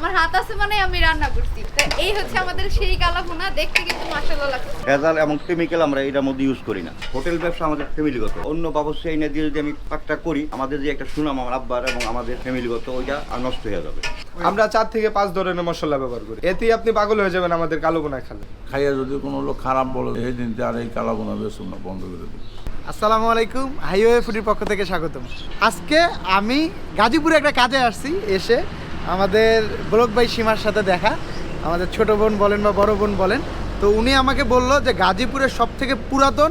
আমার হাত আছে মানে আমি রান্না করছি। তো এই হচ্ছে আমাদের সেই কালাভুনা দেখতে কিন্তু মাসাল্লাহ লাগছে। ভেজাল এবং কেমিক্যাল আমরা এটার মধ্যে ইউজ করি না। হোটেল ব্যবসা আমাদের ফ্যামিলিগত অন্য ব্যবসায়ী না দিয়ে যদি আমি পাকটা করি আমাদের যে একটা সুনাম আমার আব্বার এবং আমাদের ফ্যামিলিগত ওইটা আর নষ্ট হয়ে যাবে। আমরা চার থেকে পাঁচ ধরনের মশলা ব্যবহার করি। এতেই আপনি পাগল হয়ে যাবেন আমাদের কালো বোনা খেলে। খাইয়া যদি কোনো লোক খারাপ বলে এই দিন আর এই কালা বোনা বেসুন না বন্ধ করে দিই আসসালামু আলাইকুম হাইওয়ে ফুডির পক্ষ থেকে স্বাগতম। আজকে আমি গাজীপুরে একটা কাজে আসছি এসে আমাদের ব্লক ভাই সীমার সাথে দেখা। আমাদের ছোট বোন বলেন বা বড় বোন বলেন। তো উনি আমাকে বলল যে গাজীপুরের সব থেকে পুরাতন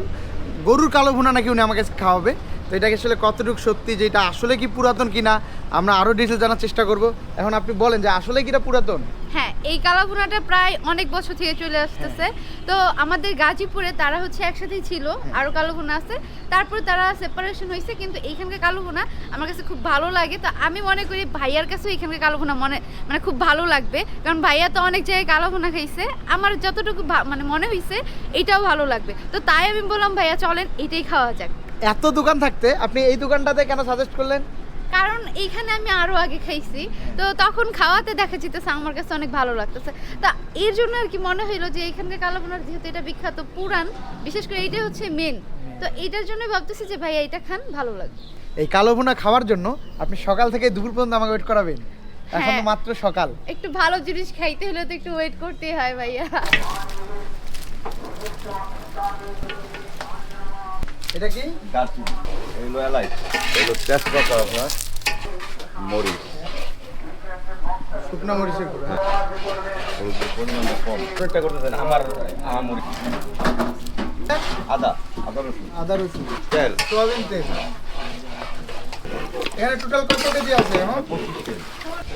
গরুর কালো ভুনা নাকি উনি আমাকে খাওয়াবে। তো এটাকে আসলে কতটুকু সত্যি যে এটা আসলে কি পুরাতন কিনা আমরা আরও ডিটেল জানার চেষ্টা করব। এখন আপনি বলেন যে আসলে কি এটা পুরাতন? হ্যাঁ এই কালাভুনাটা প্রায় অনেক বছর থেকে চলে আসতেছে। তো আমাদের গাজীপুরে তারা হচ্ছে একসাথেই ছিল আরও কালোভুনা আছে। তারপরে তারা সেপারেশন হয়েছে কিন্তু এইখানকার কালোভুনা আমার কাছে খুব ভালো লাগে। তো আমি মনে করি ভাইয়ার কাছেও এইখানকার কালোভুনা মনে মানে খুব ভালো লাগবে। কারণ ভাইয়া তো অনেক জায়গায় কালোভুনা খাইছে। আমার যতটুকু মানে মনে হয়েছে এটাও ভালো লাগবে। তো তাই আমি বললাম ভাইয়া চলেন এটাই খাওয়া যাক। এত দোকান থাকতে আপনি এই দোকানটাতে কেন সাজেস্ট করলেন? কারণ এইখানে আমি আরও আগে খাইছি। তো তখন খাওয়াতে দেখা যেতেছে আমার কাছে অনেক ভালো লাগতেছে। তা এর জন্য আর কি মনে হইল যে এখানকার কালাবোনার যেহেতু এটা বিখ্যাত পুরান বিশেষ করে এইটা হচ্ছে মেন তো এইটার জন্য ভাবতেছি যে ভাইয়া এটা খান ভালো লাগবে। এই কালো ভুনা খাওয়ার জন্য আপনি সকাল থেকে দুপুর পর্যন্ত আমাকে ওয়েট করাবেন। এখন হ্যাঁ। মাত্র সকাল। একটু ভালো জিনিস খাইতে হলে তো একটু ওয়েট করতেই হয় ভাইয়া। এটা কি? দারচিনি এগুলো এলাইচ। এগুলো তেজপাতা আপনার মরিচ। শুকনো মরিচের গুঁড়ো। হ্যাঁ। পরিমাণটা কম। চেষ্টা করতেছেন আমার আমার মরিচ। আদা আদা রসুন। আদা রসুন। তেল। সোয়াবিন তেল। এখানে টোটাল কত কেজি আছে কেজি।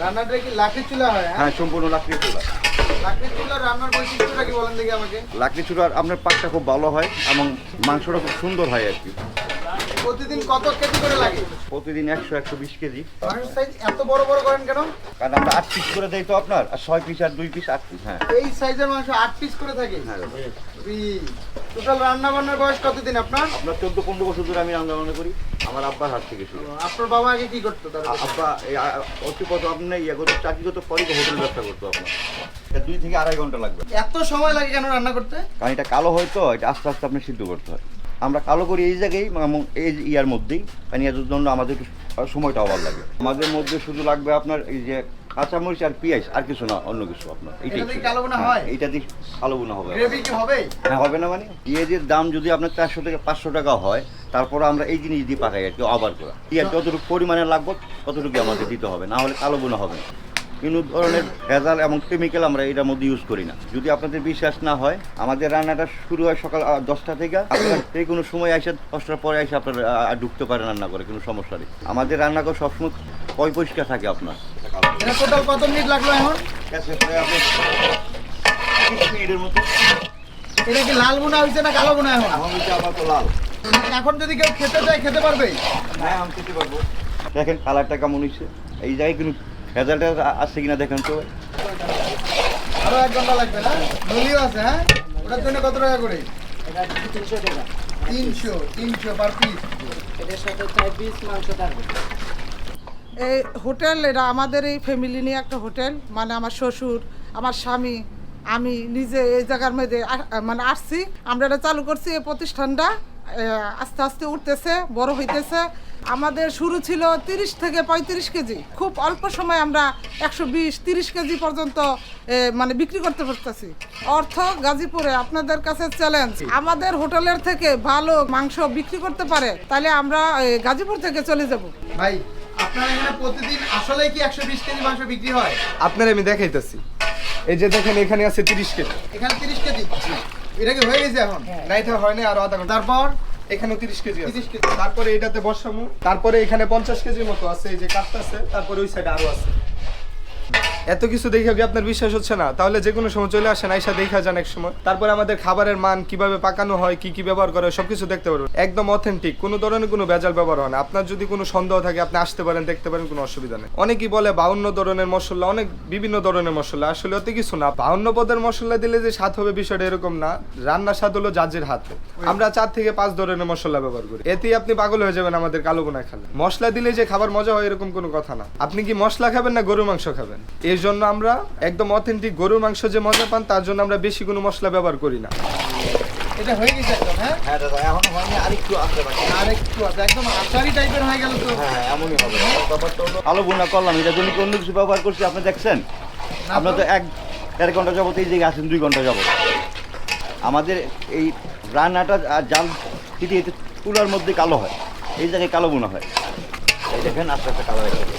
রান্নাটা কি লাকড়ি চুলা হয় হ্যাঁ? হ্যাঁ সম্পূর্ণ লাকড়ি চুলা। লাকড়ি চুলার আপনার পাকটা খুব ভালো হয় এবং মাংসটা খুব সুন্দর হয় আর কি। প্রতিদিন কত কেজি করে লাগে? প্রতিদিন একশো একশো বিশ কেজি। সাইজ এত বড় বড় করেন কেন? কারণ আমরা আট পিস করে দেই তো আপনার আর ছয় পিস আর দুই পিস আট পিস হ্যাঁ। এই সাইজের মাংস আট পিস করে থাকে? হ্যাঁ। টোটাল রান্না বান্নার বয়স কতদিন আপনার? আপনার চোদ্দ পনেরো বছর ধরে আমি রান্না বান্না করি আমার আব্বার হাত থেকে শুরু। আপনার বাবা আগে কি করতো আব্বা অতি কত আপনি ইয়ে করতো চাকরি করতো পরে হোটেল ব্যবসা করতো আপনার। দুই থেকে আড়াই ঘণ্টা লাগবে। এত সময় লাগে কেন রান্না করতে? কারণ এটা কালো হয় তো এটা আস্তে আস্তে আপনি সিদ্ধ করতে হয়। আমরা কালো করি এই জায়গায় এই ইয়ার মধ্যেই। এর জন্য আমাদের সময়টা অভাব লাগে। আমাদের মধ্যে শুধু লাগবে আপনার এই যে কাঁচামরিচ আর পেঁয়াজ আর কিছু না অন্য কিছু আপনার। এইটাই এটা দিয়ে কালো বোনা হ্যাঁ, হয়? এইটা দিয়ে কালো বোনা হবে। হবে? হ্যাঁ হবে না মানে? পেঁয়াজের দাম যদি আপনার চারশো থেকে পাঁচশো টাকা হয় তারপর আমরা এই জিনিস দিয়ে পাকাই আর কি আবার করা। পেঁয়াজ যতটুকু পরিমাণে লাগবে ততটুকু আমাদের দিতে হবে না হলে কালো বোনা হবে না। বিভিন্ন ধরনের ভেজাল এবং কেমিক্যাল আমরা এটার মধ্যে ইউজ করি না। যদি আপনাদের বিশ্বাস না হয় আমাদের রান্নাটা শুরু হয় সকাল দশটা থেকে। আপনার যে কোনো সময় এসে দশটার পরে এসে আপনার ঢুকতে পারেন রান্না করে কোনো সমস্যা নেই। আমাদের রান্না করে সবসময় পয় পরিষ্কার থাকে আপনার। টোটাল কত মিনিট লাগল এখন? মিনিটের মতো। এটা কি লাল বোনা হয়েছে না কালো বোনা এখন? আমার তো লাল। এখন যদি কেউ খেতে চায় খেতে পারবে হ্যাঁ আমি খেতে পারব। দেখেন কালারটা কেমন হয়েছে। এই জায়গায় কিন্তু রেজাল্টটা আসছে কিনা দেখেন তো। আরও এক ঘণ্টা লাগবে না? নলিও আছে হ্যাঁ? ওটার জন্য কত টাকা করে? তিনশো টাকা তিনশো তিনশো পার পিস এটার সাথে চার পিস মাংস থাকবে এই হোটেল এটা আমাদের এই ফ্যামিলি নিয়ে একটা হোটেল। মানে আমার শ্বশুর আমার স্বামী আমি নিজে এই জায়গার মধ্যে মানে আসছি। আমরা এটা চালু করছি এই প্রতিষ্ঠানটা। আস্তে আস্তে উঠতেছে বড় হইতেছে। আমাদের শুরু ছিল তিরিশ থেকে পঁয়ত্রিশ কেজি। খুব অল্প সময় আমরা একশো বিশ তিরিশ কেজি পর্যন্ত মানে বিক্রি করতে পারতেছি। অর্থ গাজীপুরে আপনাদের কাছে চ্যালেঞ্জ আমাদের হোটেলের থেকে ভালো মাংস বিক্রি করতে পারে তাহলে আমরা গাজীপুর থেকে চলে যাব। ভাই আপনার এখানে প্রতিদিন আসলে কি একশো বিশ কেজি মাংস বিক্রি হয়? আপনার আমি দেখাইতেছি। এই যে দেখেন এখানে আছে তিরিশ কেজি। এখানে তিরিশ কেজি? এটা কি হয়ে গেছে এখন? না এটা হয় না আরও আধা ঘণ্টা। তারপর? এখানে তিরিশ কেজি আছে। 30 কেজি। তারপরে এটাতে বসামু। তারপরে এখানে পঞ্চাশ কেজির মতো আছে, এই যে কাঠটা আছে, তারপরে ওই সাইডে আরও আছে। এত কিছু দেখে কি আপনার বিশ্বাস হচ্ছে না? তাহলে যে কোনো সময় চলে আসেন আইসা দেখা যান এক সময়। তারপরে আমাদের খাবারের মান কীভাবে পাকানো হয় কি কি ব্যবহার করে সবকিছু দেখতে পারবেন। একদম অথেন্টিক কোনো ধরনের কোনো ভেজাল ব্যবহার হয় না। আপনার যদি কোনো সন্দেহ থাকে আপনি আসতে পারেন দেখতে পারেন কোনো অসুবিধা নেই। অনেকেই বলে বাউন্ন ধরনের মশলা অনেক বিভিন্ন ধরনের মশলা। আসলে অত কিছু না। বাউন্ন পদের মশলা দিলে যে স্বাদ হবে বিষয়টা এরকম না। রান্নার স্বাদ হলো জাজের হাতে। আমরা চার থেকে পাঁচ ধরনের মশলা ব্যবহার করি। এতেই আপনি পাগল হয়ে যাবেন আমাদের কালো বোনা খেলে। মশলা দিলে যে খাবার মজা হয় এরকম কোনো কথা না। আপনি কি মশলা খাবেন না গরু মাংস খাবেন? এই জন্য আমরা একদম অথেন্টিক গরুর মাংস যে মজা পান তার জন্য আমরা বেশি কোনো মশলা ব্যবহার করি না। এটা হয়ে গেছে একদম হ্যাঁ? হ্যাঁ দাদা এখনও হয়নি আরেকটু আসতে পারি আর একটু আছে একদম আচারি টাইপের হয়ে গেল তো। হ্যাঁ এমনই হবে। আলো বোনা করলাম এটা জন্য কি অন্য কিছু ব্যবহার করছি আপনি দেখছেন? আপনার তো এক দেড় ঘণ্টা যাবত এই জায়গায় আছেন দুই ঘণ্টা যাবত। আমাদের এই রান্নাটা আর জাল এতে তুলার মধ্যে কালো হয়। এই জায়গায় কালো বোনা হয়। এই দেখেন আস্তে আস্তে কালো হয়ে যাবে।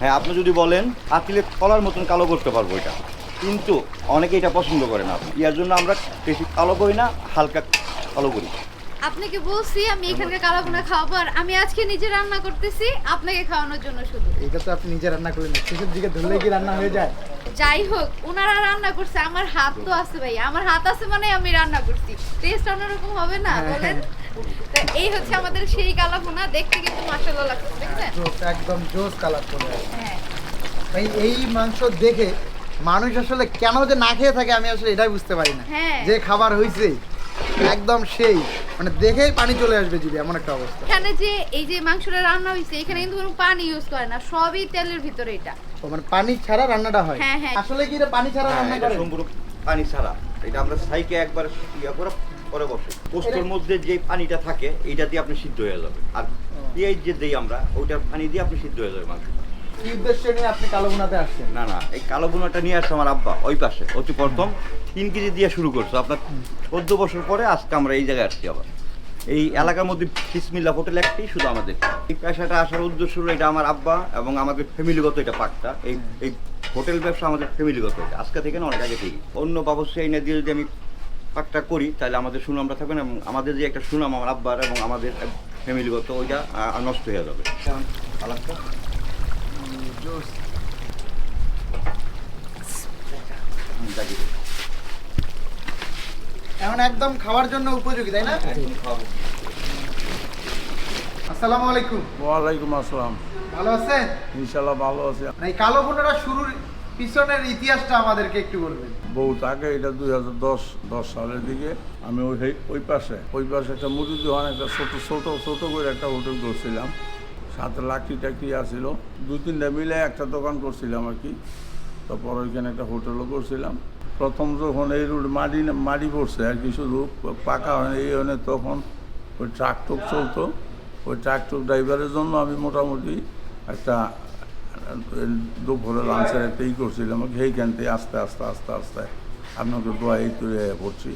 হ্যাঁ আপনি যদি বলেন পাতিলে কলার মতন কালো করতে পারব এটা। কিন্তু অনেকে এটা পছন্দ করে না ইয়ার জন্য আমরা বেশি কালো করি না হালকা কালো করি। আপনাকে বলছি আমি এখানকার কালাভুনা খাওয়াবো আর আমি আজকে নিজে রান্না করতেছি আপনাকে খাওয়ানোর জন্য শুধু। এটা তো আপনি নিজে রান্না করলেন শেষের দিকে ধরলে কি রান্না হয়ে যায়? যাই হোক ওনারা রান্না করছে আমার হাত তো আছে ভাই আমার হাত আছে মানে আমি রান্না করছি। টেস্ট অন্যরকম হবে না বলেন। তা এই হচ্ছে আমাদের সেই কালাভুনা। দেখতে কিন্তু মাসাল্লাহ লাগছে দেখছেন? একদম জোস কালার চলে হ্যাঁ। ভাই এই মাংস দেখে মানুষ আসলে কেন যে না খেয়ে থাকে আমি আসলে এটাই বুঝতে পারি না। হ্যাঁ। যে খাবার হয়েছে একদম সেই। মানে দেখেই পানি চলে আসবে জিভে এমন একটা অবস্থা। এখানে যে এই যে মাংসটা রান্না হয়েছে এখানে কিন্তু কোনো পানি ইউজ করে না সবই তেলের ভিতরে এটা। ও মানে পানি ছাড়া রান্নাটা হয়? হ্যাঁ, হ্যাঁ। আসলে কি এটা পানি ছাড়া রান্না করে? সম্পূর্ণ পানি ছাড়া। এটা আমরা সাইকে একবার ইয়া করে পরে বসে। পোস্তর মধ্যে যে পানিটা থাকে এইটা দিয়ে আপনি সিদ্ধ হয়ে যাবে আর পেঁয়াজ যে দেই আমরা ওইটার পানি দিয়ে আপনি সিদ্ধ হয়ে যাবে মাংস কি উদ্দেশ্য নিয়ে আপনি কালো আসছেন? না না এই কালো বোনাটা নিয়ে আসছে আমার আব্বা ওই পাশে। অতি প্রথম তিন কেজি দিয়ে শুরু করছে। আপনার চোদ্দ বছর পরে আজকে আমরা এই জায়গায় আসছি আবার। এই এলাকার মধ্যে বিসমিল্লা হোটেল একটি শুধু আমাদের। এই পেশাটা আসার উদ্দেশ্য হলো এটা আমার আব্বা এবং আমাদের ফ্যামিলিগত এটা পাকটা এই এই হোটেল ব্যবসা আমাদের ফ্যামিলিগত আজকে থেকে না অনেক আগে থেকে অন্য ব্যবসায়ী না দিয়ে যদি আমি পাকটা করি তাহলে আমাদের সুনামটা থাকবে না এবং আমাদের যে একটা সুনাম আমার আব্বার এবং আমাদের ফ্যামিলিগত ওইটা নষ্ট হয়ে যাবে। আলাদা। এখন একদম খাওয়ার জন্য উপযোগী তাই না। আসসালামু আলাইকুম। ওয়ালাইকুম আসসালাম। ভালো আছেন? ইনশাল্লাহ ভালো আছে। মানে এই কালো শুরুর পিছনের ইতিহাসটা আমাদেরকে একটু বলবেন। বহুত আগে এটা দুই হাজার দশ দশ সালের দিকে আমি ওই ওই পাশে ওই পাশে একটা মুরগি দোকান একটা ছোটো ছোটো ছোটো করে একটা হোটেল করছিলাম। সাথে লাকড়ি টাকড়ি আসছিল দুই তিনটা মিলে একটা দোকান করছিলাম আর কি। তারপর ওইখানে একটা হোটেলও করছিলাম। প্রথম যখন এই রোড মাটি মাটি পড়ছে আর কি, শুধু পাকা হয় এই হনে তখন ওই ট্রাক টুক চলতো। ওই ট্রাক টুক ড্রাইভারের জন্য আমি মোটামুটি একটা দুপুরে লাঞ্চের একটা ই করছিলাম সেইখান থেকে আস্তে আস্তে আস্তে আস্তে? আপনাকে দোয়া এই হয়ে পড়ছি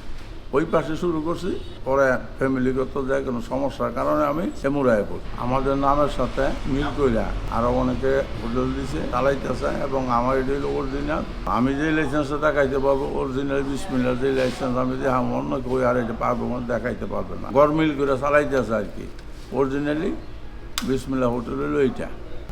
ওই পাশে শুরু করছি, পরে ফ্যামিলিগত যায়, কোনো সমস্যার কারণে আমি এমুরায় পড়ি। আমাদের নামের সাথে মিল কইরা আরও অনেকে হোটেল দিছে, চালাইতেছে, এবং আমার এটা হলো অরিজিনাল আমি যে লাইসেন্সটা দেখাইতে পারব অরিজিনাল বিসমিল্লা যে লাইসেন্স আমি যে অন্য কেউ আর এটা পারব দেখাইতে পারবে না। গরমিল করে চালাইতেছে আর কি। অরিজিনালি বিসমিল্লা হোটেল হলো এইটা।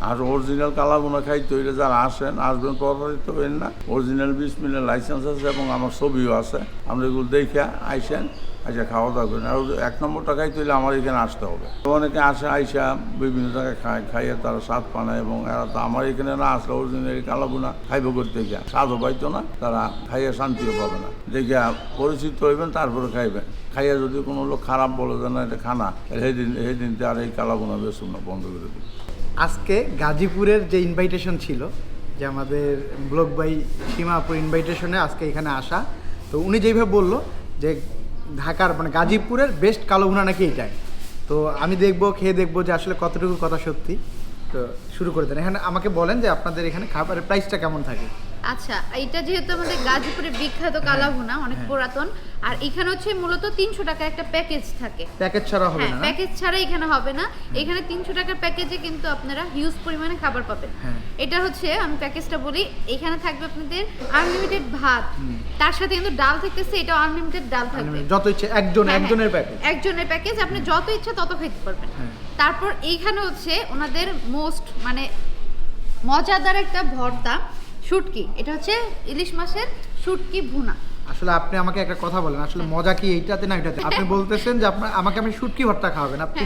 আর অরিজিনাল কালাগুনা খাইতে হইলে যারা আসেন, আসবেন প্রভাবিত হইন না। অরিজিনাল বিসমিল্লা লাইসেন্স আছে এবং আমার ছবিও আছে। আমরা এগুলো দেখে আইসেন আচ্ছা খাওয়া দাওয়া করেন। আর এক নম্বরটা খাইতে হইলে আমার এখানে আসতে হবে। অনেকে আসে, আইসা বিভিন্ন জায়গায় খায়, খাইয়ে তারা স্বাদ পানায় এবং এরা তো আমার এখানে না আসলে অরিজিনাল কালাগুনা খাইব করতে গিয়া। স্বাদও পাইতো না, তারা খাইয়ে শান্তিও পাবে না। দেখে পরিচিত হইবেন, তারপরে খাইবেন। খাইয়ে যদি কোনো লোক খারাপ বলে যে না, এটা খানা সেদিন সেদিন আর এই কালাগুনা বেসুন না, বন্ধ করে দিবে আজকে গাজীপুরের যে ইনভাইটেশন ছিল, যে আমাদের ব্লক বাই সীমাপুর ইনভাইটেশনে আজকে এখানে আসা, তো উনি যেইভাবে বলল যে ঢাকার মানে গাজীপুরের বেস্ট কালো ভুনা নাকি এটাই। তো আমি দেখব, খেয়ে দেখব যে আসলে কতটুকু কথা সত্যি। তো শুরু করে দেন। এখানে আমাকে বলেন যে আপনাদের এখানে খাবারের প্রাইসটা কেমন থাকে। আচ্ছা এটা যেহেতু আমাদের গাজীপুরের বিখ্যাত কালাভুনা অনেক পুরাতন আর এখানে হচ্ছে মূলত তিনশো টাকার একটা প্যাকেজ থাকে। প্যাকেজ ছাড়া হবে হ্যাঁ না? প্যাকেজ ছাড়া এখানে হবে না। এখানে তিনশো টাকার প্যাকেজে কিন্তু আপনারা হিউজ পরিমাণে খাবার পাবেন। হ্যাঁ। এটা হচ্ছে আমি প্যাকেজটা বলি এখানে থাকবে আপনাদের আনলিমিটেড ভাত। তার সাথে কিন্তু ডাল থাকতেছে এটা আনলিমিটেড ডাল থাকবে। যত ইচ্ছে একজন হ্যাঁ, একজনের হ্যাঁ, প্যাকেজ একজনের প্যাকেজ আপনি যত ইচ্ছা তত খেতে পারবেন। হ্যাঁ। তারপর এইখানে হচ্ছে ওনাদের মোস্ট মানে মজাদার একটা ভর্তা। শুটকি এটা হচ্ছে ইলিশ মাছের শুটকি ভুনা। আসলে আপনি আমাকে একটা কথা বলেন আসলে মজা কি এইটাতে না এটাতে আপনি বলতেছেন যে আপনার আমাকে আমি শুটকি ভর্তা খাওয়াবেন। আপনি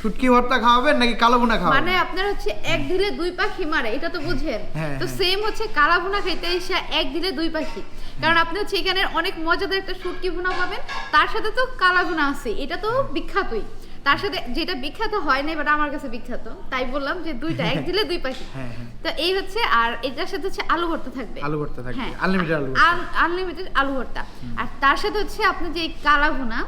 শুটকি ভর্তা খাওয়াবেন নাকি কালো ভুনা মানে আপনার হচ্ছে এক দিলে দুই পাখি মারে এটা তো বুঝেন। হ্যাঁ, তো হ্যাঁ। সেম হচ্ছে কালা ভুনা খাইতে এসে এক দিলে দুই পাখি। কারণ আপনি হচ্ছে এখানে অনেক মজাদার একটা শুটকি ভুনা পাবেন তার সাথে তো কালা ভুনা আছে এটা তো বিখ্যাতই। তার সাথে যেটা বিখ্যাত হয় না বাট আমার কাছে বিখ্যাত তাই বললাম যে দুইটা এক দিলে দুই পাখি। হ্যাঁ হ্যাঁ। তো এই হচ্ছে আর এটার সাথে হচ্ছে আলু ভর্তা থাকবে। আলু ভর্তা থাকবে, হ্যাঁ আলু। আনলিমিটেড আলু ভর্তা। আর তার সাথে হচ্ছে আপনি যে এই কালা ভুনা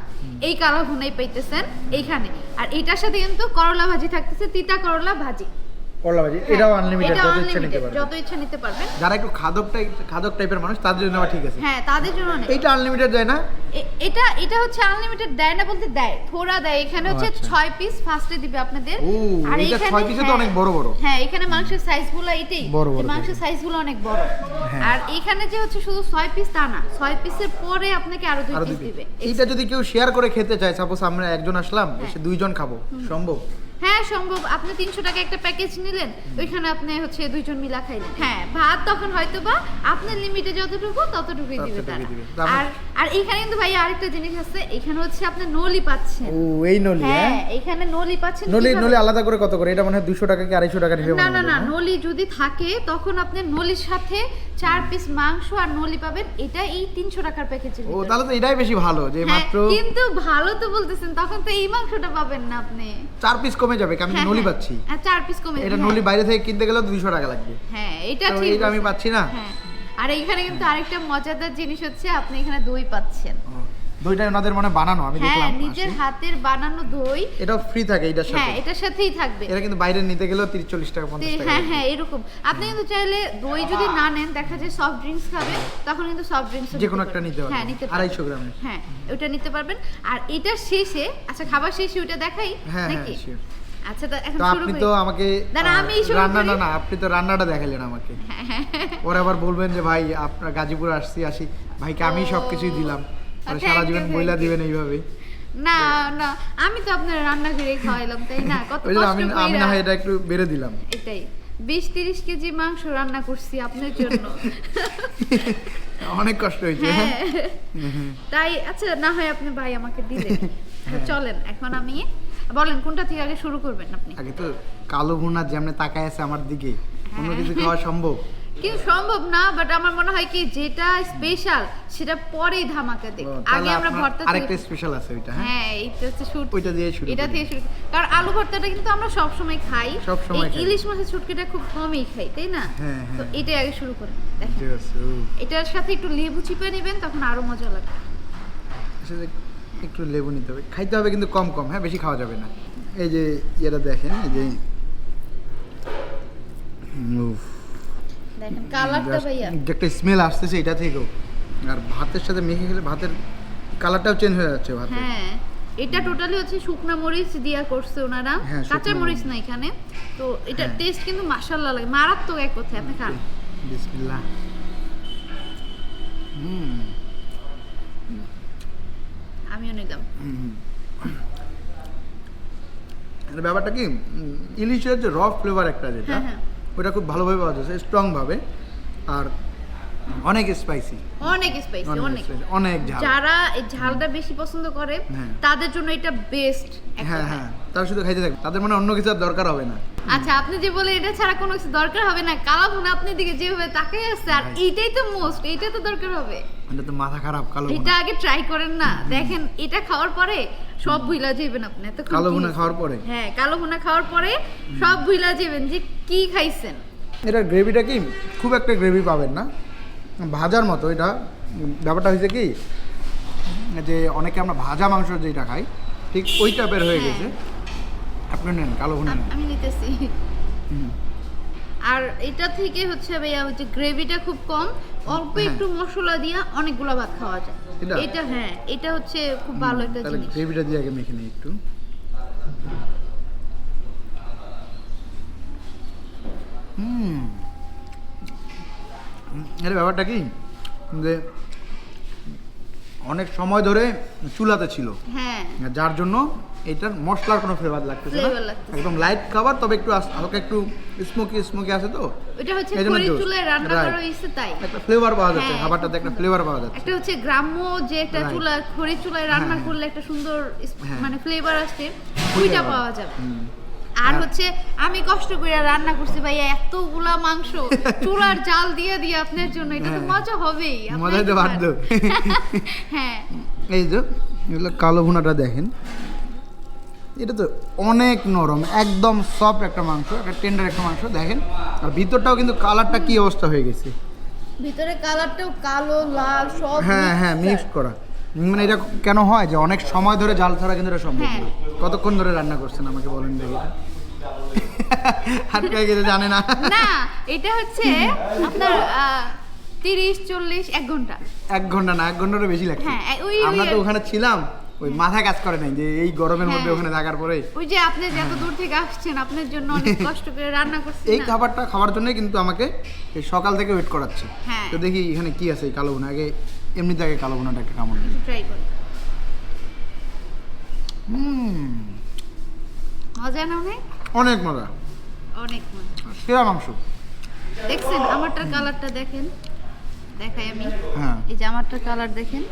এই কালা ভুনাই পাইতেছেন এইখানে। আর এটার সাথে কিন্তু করলা ভাজি থাকতেছে তিতা করলা ভাজি। করলা ভাজি এটাও আনলিমিটেড হ্যাঁ, যত ইচ্ছা নিতে unlimited, যত ইচ্ছা নিতে পারবেন যারা একটু খাদক টাইপ খাদক টাইপের মানুষ তাদের জন্য ঠিক আছে। হ্যাঁ তাদের জন্য অনেক। এইটা আনলিমিটেড যায় না? এটা এটা হচ্ছে আনলিমিটেড দেয় না বলতে দেয় থোড়া দেয়। এখানে হচ্ছে। পিস ফার্স্টে দিবে আপনাদের। ও, এইটা এইখানে- ছয় তো হ্যাঁ, অনেক বড় বড়। হ্যাঁ এখানে মাংসের সাইজগুলো এটাই। বড় বড় এই মাংসের সাইজগুলো অনেক বড়। হ্যাঁ। আর এখানে যে হচ্ছে শুধু ছয় পিস তা না পিসের পরে আপনাকে আরও দুই পিস দিবে। এইটা যদি কেউ শেয়ার করে খেতে চায় সাপোজ আমরা একজন আসলাম এসে দুইজন খাব সম্ভব? হ্যাঁ সম্ভব। আপনি তিনশো টাকা একটা প্যাকেজ নিলেন ওইখানে আপনি হচ্ছে দুইজন মিলা খাইলেন। হ্যাঁ। ভাত তখন হয়তো বা আপনার লিমিটে যতটুকু ততটুকুই দিবে তারা। আর আর এখানে কিন্তু ভাই আরেকটা জিনিস আছে এখানে হচ্ছে আপনি নলি পাচ্ছেন। ও এই নলি হ্যাঁ? হ্যাঁ এখানে নলি পাচ্ছেন নলি নলি আলাদা করে কত করে? এটা মনে হয় টাকা কি আড়াইশো টাকা নিবে না না না হ্যাঁ? নলি যদি থাকে তখন আপনি নলির সাথে চার পিস মাংস আর নলি পাবেন। এটা এই তিনশো টাকার প্যাকেজের ও তাহলে তো এটাই বেশি ভালো যে মাত্র কিন্তু ভালো তো বলতেছেন তখন তো এই মাংসটা পাবেন না আপনি। চার পিস কমে যাবে কি আমি হ্যাঁ, নলি হ্যাঁ। পাচ্ছি? হ্যাঁ, চার পিস কমে এটা হ্যাঁ। নলি বাইরে থেকে কিনতে গেলেও দুইশো টাকা লাগবে। হ্যাঁ এটা ঠিক এটা আমি পাচ্ছি না। হ্যাঁ আর এইখানে কিন্তু আরেকটা মজাদার জিনিস হচ্ছে আপনি এখানে দই পাচ্ছেন। দইটা ওনাদের মনে বানানো আমি দেখলাম হ্যাঁ নিজের হাতের বানানো দই। এটাও ফ্রি থাকে এটার হ্যাঁ সাথে এটার সাথেই থাকবে। এটা কিন্তু বাইরে নিতে গেলেও তিরিশ চল্লিশ টাকা পঞ্চাশ তে- টাকা হ্যাঁ হ্যাঁ এরকম। আপনি কিন্তু চাইলে দই যদি না নেন দেখা যায় সফট ড্রিঙ্কস খাবে তখন কিন্তু সফট ড্রিঙ্কস যে কোনো একটা নিতে হ্যাঁ পারবেন নিতে পারবেন। আড়াইশো গ্রামের। হ্যাঁ ওটা নিতে পারবেন। আর এটা শেষে আচ্ছা খাবার শেষে ওটা দেখাই হ্যাঁ হ্যাঁ নাকি? sure। আচ্ছা তো এখন আপনি তো আমাকে আমি রান্না না না আপনি তো রান্নাটা দেখালেন আমাকে। ওরা আবার বলবেন যে ভাই আপনার গাজীপুর আসছি আসি। ভাইকে আমি সবকিছুই দিলাম। সারা জীবন বইলা দিবেন এইভাবেই না না আমি তো আপনার রান্না করে খাওয়াইলাম তাই না? কত কষ্ট আমি আমি না এটা একটু বেড়ে দিলাম। এটাই। বিশ তিরিশ কেজি মাংস রান্না করছি আপনার জন্য। অনেক কষ্ট হয়েছে হ্যাঁ? তাই আচ্ছা না হয় আপনি ভাই আমাকে দিলেন। চলেন এখন আমি বলেন কোনটা থেকে আগে শুরু করবেন আপনি? আগে তো কালো ভুনা যেমন তাকায় আছে আমার দিকে অন্য হ্যাঁ। কিছু খাওয়া সম্ভব? কিন্তু সম্ভব না বাট আমার মনে হয় কি যেটা স্পেশাল সেটা পরেই ধামাকা দেখ। আগে আমরা ভর্তা আরেকটা স্পেশাল আছে ওইটা হ্যাঁ? হ্যাঁ এইটা হচ্ছে শুট ওইটা দিয়ে শুরু এটা। থেকে শুরু কারণ আলু ভর্তাটা কিন্তু আমরা সব সময় খাই। সবসময় এই খাই। ইলিশ মাছের ছুটকিটা খুব কমই খাই তাই না? হ্যাঁ, তো। এটাই আগে শুরু করেন এটার সাথে একটু লেবু চিপে নেবেন তখন আরও মজা লাগবে। আসলে একটু লেবু নিতে হবে। খাইতে হবে কিন্তু কম কম হ্যাঁ বেশি খাওয়া যাবে না। এই যে ইয়েটা দেখেন এই যে একটা স্মেল আসতেছে এটা থেকেও। আর ভাতের সাথে মেখে খেলে ভাতের কালারটাও চেঞ্জ হয়ে যাচ্ছে ভাতের হ্যাঁ এটা টোটালি হচ্ছে শুকনা মরিচ দিয়া করছে ওনারা। হ্যাঁ, কাঁচা মরিচ। না এখানে। তো এটা হ্যাঁ। টেস্ট কিন্তু মাশাআল্লাহ লাগে। মারাত্মক এক কথা আপনি খান। বিসমিল্লাহ। হুম। আমিও নিলাম। ব্যাপারটা কি ইলিশের যে র ফ্লেভার একটা যেটা হ্যাঁ, হ্যাঁ। ওটা খুব ভালোভাবে পাওয়া যাচ্ছে স্ট্রং ভাবে আর অনেক স্পাইসি অনেক স্পাইসি অনেক অনেক। ঝাল। যারা এই ঝালটা বেশি পছন্দ করে হ্যাঁ। তাদের জন্য এটা বেস্ট হ্যাঁ হ্যাঁ তারা শুধু খাইতে থাকবে। তাদের মানে অন্য কিছু আর দরকার হবে না। আচ্ছা আপনি যে বলে এটা ছাড়া কোনো কিছু দরকার হবে না কালা ভুনা আপনার দিকে যেভাবে তাকাই আছে আর। এইটাই তো মোস্ট এইটা তো দরকার হবে। এটা তো মাথা খারাপ কালো এটা আগে ট্রাই করেন না। দেখেন এটা খাওয়ার পরে সব ভুইলা যাবেন আপনি এত কালো ভুনা খাওয়ার পরে? হ্যাঁ কালো ভুনা খাওয়ার পরে সব ভুইলা যাবেন যে কি খাইছেন? এটার গ্রেভিটা কি? খুব একটা গ্রেভি পাবেন না। ভাজার মতো এটা ব্যাপারটা হয়েছে কি যে অনেকে আমরা ভাজা মাংস যেটা খাই ঠিক ওই টাইপের হয়ে হ্যাঁ। গেছে আপনি নেন কালো ভুনা নেন আমি নিতেছি। আর এটা থেকে হচ্ছে ভাইয়া হচ্ছে গ্রেভিটা খুব কম অল্প হ্যাঁ। একটু মশলা দিয়া অনেকগুলো ভাত খাওয়া যায় এটা? এটা হ্যাঁ এটা হচ্ছে খুব ভালো একটা জিনিস গ্রেভিটা দিয়ে আগে মেখে নিই একটু এর ব্যাপারটা কি? যে অনেক সময় ধরে চুলাতে ছিল। হ্যাঁ। যার জন্য এটার মশলার কোনো ফ্লেভার লাগতেছে না। একদম লাইট খাবার তবে একটু আস- হালকা একটু স্মোকি স্মোকি আছে তো? ওটা হচ্ছে juice, চুলায় রান্না করা হয়েছে তাই। একটা ফ্লেভার পাওয়া যাচ্ছে হ্যাঁ, খাবারটাতে একটা ফ্লেভার পাওয়া যাচ্ছে। একটা হচ্ছে গ্রাম্য যে একটা চুলা খড়ির চুলায় রান্না হ্যাঁ। করলে একটা সুন্দর হ্যাঁ। মানে ফ্লেভার আসছে ওইটা পাওয়া যাবে। আর আর- হচ্ছে আমি কষ্ট করে রান্না করছি ভাই এতগুলা মাংস চুলার জাল দিয়ে দিয়ে আপনার জন্য এটা তো হ্যাঁ। মজা হবেই মজাই তো। বাধ্য। হ্যাঁ। এই যে এগুলো কালো ভুনাটা দেখেন। এটা তো অনেক নরম একদম সফট একটা মাংস একটা টেন্ডার একটা মাংস দেখেন। আর ভিতরটাও কিন্তু কালারটা কি অবস্থা হয়ে গেছে। ভিতরে কালারটাও কালো লাল সব হ্যাঁ হ্যাঁ মিক্স করা। মানে এটা কেন হয় যে অনেক সময় ধরে জাল ছাড়া কিন্তু এটা সম্ভব হ্যাঁ। না কতক্ষণ ধরে রান্না করছেন আমাকে বলেন দেখি। হাত পেয়ে গেছে জানে না। না এটা হচ্ছে আপনার তিরিশ চল্লিশ এক ঘণ্টা। এক ঘণ্টা না এক ঘন্টারও বেশি লাগছে। হ্যাঁ, ওই- আমরা তো ওখানে ছিলাম ওই মাথায় কাজ করে নাই যে এই গরমের মধ্যে হ্যাঁ। ওখানে থাকার পরে। ওই যে আপনি যত দূর থেকে আসছেন আপনার জন্য অনেক কষ্ট করে রান্না করছেন এই খাবারটা খাওয়ার জন্যই কিন্তু আমাকে এই সকাল থেকে ওয়েট করাচ্ছে। হ্যাঁ। তো দেখি এখানে কি আছে এই কালো ভুনা। আগে এমনিতে আগে কালো ভুনাটা একটা কামড় দিই ট্রাই করুন। হুম। মজা না অনেক অনেক মজা। অনেক মজা। সেরা মাংস। দেখছেন আমারটার কালারটা দেখেন। দেখাই আমি। হ্যাঁ। এই যে আমারটার কালার দেখেন।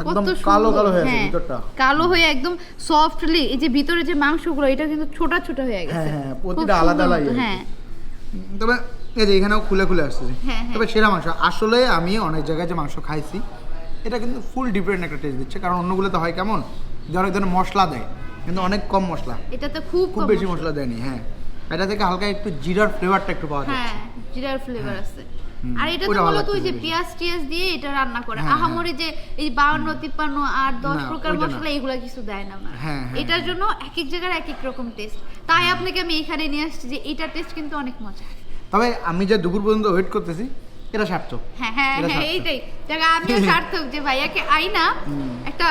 একদম কালো কালো হয়ে আছে হ্যাঁ, ভিতরটা। কালো হয়ে একদম সফটলি এই যে ভিতরে যে মাংসগুলো এটা কিন্তু ছোট ছোট হয়ে গেছে। হ্যাঁ, হ্যাঁ, প্রতিটা আলাদা আলাদা। হ্যাঁ। তবে এই যে এখানেও খুলে খুলে আসতেছে হ্যাঁ। তবে সেরা মাংস। আসলে আমি অনেক জায়গায় যে মাংস খাইছি এটা কিন্তু ফুল ডিফারেন্ট একটা টেস্ট দিচ্ছে। কারণ অন্যগুলো তো হয় কেমন যে অনেক ধরনের মশলা দেয়। কিন্তু অনেক কম মশলা। এটা তো খুব খুব বেশি মশলা। দেয়নি হ্যাঁ। এটা থেকে হালকা একটু জিরার ফ্লেভারটা একটু পাওয়া হ্যাঁ জিরার ফ্লেভার আছে। আর এটা তো মূলত ওই যে পেঁয়াজ টিয়াজ দিয়ে এটা রান্না করে। হ্যাঁ, হ্যাঁ। আহামরি যে এই বাউন্ন তিপ্পান্ন আর দশ না, প্রকার মশলা এগুলা কিছু দেয় না। হ্যাঁ, হ্যাঁ, এটার জন্য এক এক জায়গার এক এক রকম টেস্ট তাই আপনাকে আমি এখানে নিয়ে আসছি যে এটার টেস্ট কিন্তু অনেক মজা তবে আমি যে দুপুর পর্যন্ত ওয়েট করতেছি এটা সার্থক। হ্যাঁ হ্যাঁ হ্যাঁ। এইটাই। জায়গা আমিও সার্থক যে ভাইয়াকে আই না একটা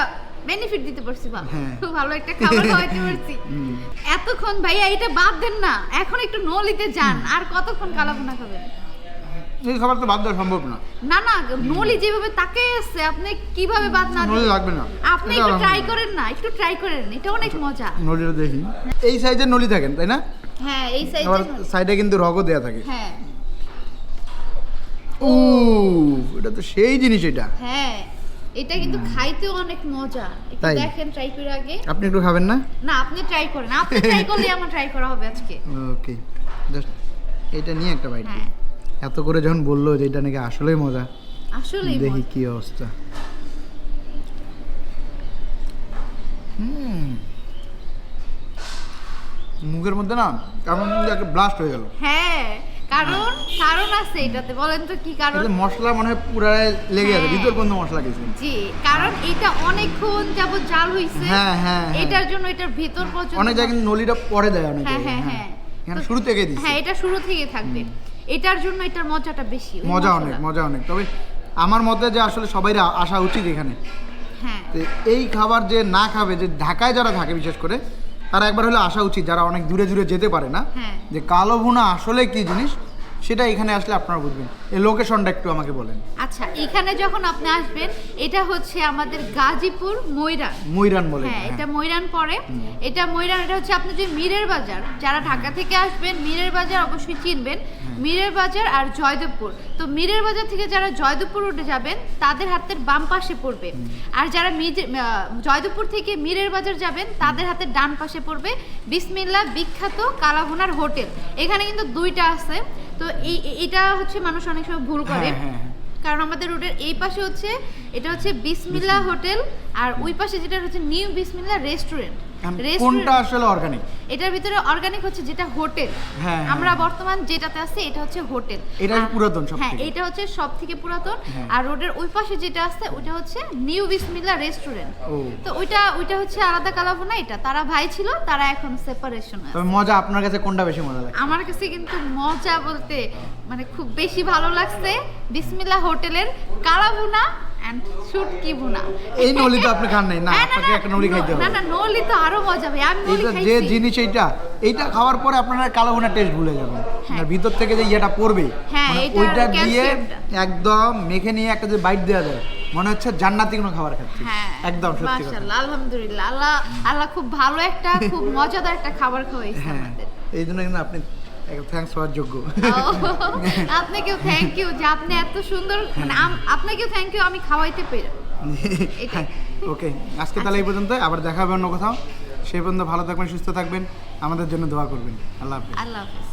বেনিফিট দিতে পারছি হ্যাঁ। খুব ভালো একটা খাবার খাওয়াইতে পারছি। এতক্ষণ ভাইয়া এটা বাদ দেন না এখন একটু নলিতে যান আর কতক্ষণ কালাভুনা খাবেন? এই খাবার তো বাদ দেওয়া সম্ভব না। না না নলি যেভাবে তাকে আপনি কীভাবে বাদ না নলি লাগবে না। আপনি একটু ট্রাই করেন না একটু ট্রাই করেন এটা অনেক মজা। নলিটা দেখি। এই সাইজের নলি থাকেন তাই না? হ্যাঁ এই সাইজের সাইডে কিন্তু রগও দেওয়া থাকে। হ্যাঁ। ও এটা তো সেই জিনিস এটা। হ্যাঁ। এটা কিন্তু খাইতেও অনেক মজা। একটু দেখেন ট্রাই করে আগে। আপনি একটু খাবেন না? না আপনি ট্রাই করেন। আপনি ট্রাই করলে আমার ট্রাই করা হবে আজকে। ওকে জাস্ট এটা নিয়ে একটা বাইট হ্যাঁ। এত করে যখন বলল যে এটা নাকি আসলেই মজা আসলেই দেখি কি অবস্থা। হুম। মুখের মধ্যে না কেমন একটা ব্লাস্ট হয়ে গেল। হ্যাঁ। কারণ কারণ আছে এটাতে বলেন তো কি কারণ? মশলা মনে হয় পুরাই লেগে আছে হ্যাঁ। ভিতর পর্যন্ত মশলা গেছে। জি কারণ এটা অনেকক্ষণ যাবত জাল হইছে। হ্যাঁ, হ্যাঁ, হ্যাঁ। এটার জন্য এটার ভিতর পর্যন্ত অনেক জায়গায় নলিটা পরে দেয় অনেক হ্যাঁ হ্যাঁ হ্যাঁ। এখানে শুরু থেকে দিচ্ছে। হ্যাঁ এটা শুরু থেকে থাকবে। এটার জন্য এটার মজাটা বেশি মজা অনেক মজা অনেক। তবে আমার মতে যে আসলে সবাই আসা উচিত এখানে। হ্যাঁ। তো এই খাবার যে না খাবে যে ঢাকায় যারা থাকে বিশেষ করে তারা একবার হলে আসা উচিত যারা অনেক দূরে দূরে যেতে পারে না হ্যাঁ। যে কালো ভুনা আসলে কি জিনিস সেটা এখানে আসলে আপনারা বুঝবেন। এই লোকেশনটা একটু আমাকে বলেন। আচ্ছা এখানে যখন আপনি আসবেন এটা হচ্ছে আমাদের গাজীপুর ময়রান। ময়রান বলে হ্যাঁ এটা ময়রান পরে। এটা ময়রান এটা হচ্ছে আপনি যে মীরের বাজার যারা ঢাকা থেকে আসবেন মীরের বাজার অবশ্যই চিনবেন। মীরের বাজার আর জয়দেবপুর। তো মীরের বাজার থেকে যারা জয়দেবপুর রোডে যাবেন তাদের হাতের বাম পাশে পড়বে। আর যারা জয়দেবপুর থেকে মীরের বাজার যাবেন তাদের হাতের ডান পাশে পড়বে বিসমিল্লা বিখ্যাত কালাভুনার হোটেল। এখানে কিন্তু দুইটা আছে। তো এই এটা হচ্ছে মানুষ অনেক সময় ভুল করে। হ্যাঁ, হ্যাঁ, হ্যাঁ। কারণ আমাদের রোডের এই পাশে হচ্ছে এটা হচ্ছে বিসমিল্লা হোটেল আর ওই পাশে যেটা হচ্ছে নিউ বিসমিল্লা রেস্টুরেন্ট। কোনটা আসলে অর্গানিক এটার ভিতরে অর্গানিক হচ্ছে যেটা হোটেল। হ্যাঁ, আমরা হ্যাঁ। বর্তমান যেটাতে আছে এটা হচ্ছে হোটেল। এটা পুরাতন সব হ্যাঁ এটা হচ্ছে সব থেকে পুরাতন। হ্যাঁ। আর রোডের ওই পাশে যেটা আছে ওটা হচ্ছে নিউ বিসমিল্লা রেস্টুরেন্ট। তো ওইটা ওইটা হচ্ছে আলাদা কালাভুনা এটা তারা ভাই ছিল তারা এখন সেপারেশন আছে তবে মজা আপনার কাছে কোনটা বেশি মজা লাগে আমার কাছে কিন্তু মজা বলতে মানে খুব বেশি ভালো লাগছে বিসমিল্লা হোটেলের কালাভুনা অ্যান্ড শুটকি ভুনা। এই নলি তো আপনি খান নাই। না হ্যাঁ, আপনাকে একটা নলি খাইতে হবে। না নলি তো আরও মজা ভাই আমি নলি এইটা যে জিনিস এইটা এইটা খাওয়ার পরে আপনারা কালো ভুনা টেস্ট ভুলে যাবেন। হ্যাঁ। আর ভিতর থেকে যে ইয়েটা পড়বে হ্যাঁ, মানে ওইটা দিয়ে একদম মেখে নিয়ে একটা যে বাইট দেওয়া যায় মনে হচ্ছে জান্নাতি কোনো খাবার খাচ্ছি। একদম সত্যি কথা। আলহামদুলিল্লাহ আল্লাহ আল্লাহ খুব ভালো একটা খুব মজাদার একটা খাবার খাওয়াইছে আমাদের। এই জন্য কিন্তু আপনি থ্যাঙ্কস পাওয়ার যোগ্য। আপনাকেও থ্যাংক ইউ যে আপনি এত সুন্দর মানে আপনাকেও থ্যাংক ইউ আমি খাওয়াইতে পেরে। ওকে আজকে তাহলে এই পর্যন্ত আবার দেখা হবে অন্য কোথাও। সেই পর্যন্ত ভালো থাকবেন সুস্থ থাকবেন আমাদের জন্য দোয়া করবেন। আল্লাহ হাফিজ। আল্লাহ হাফেজ।